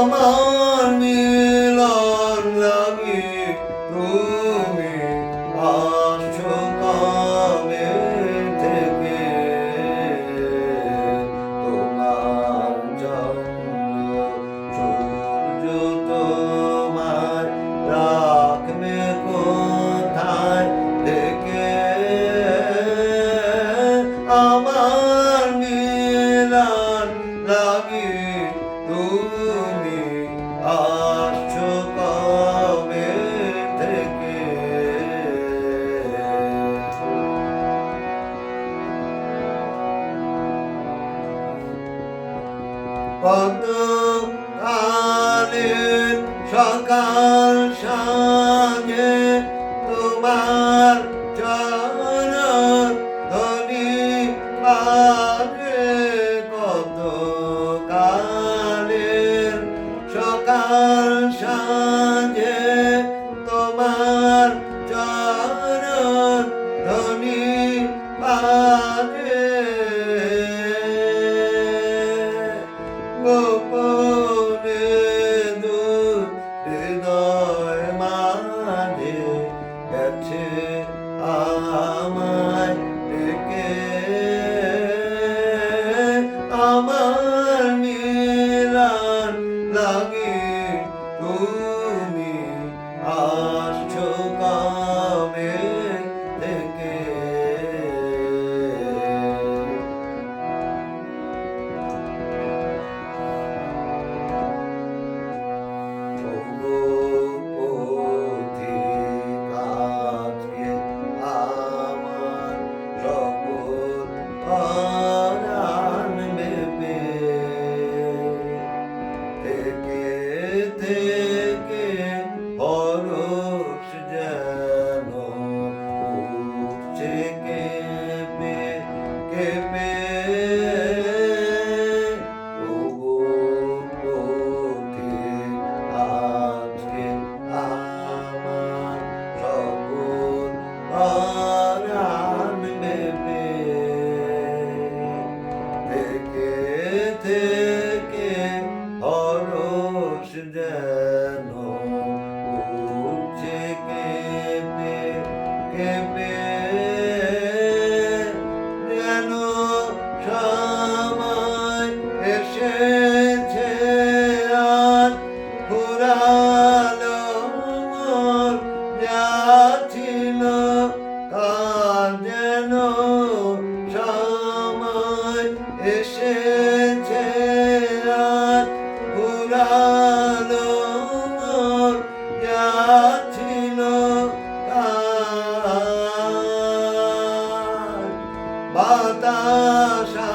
আমার মিলন লাগে তুমি কত কালের সকাল সাজে তোমার গোপনে দু হৃদয় মানে গেছে আমার Hamsi'den o বাতাসা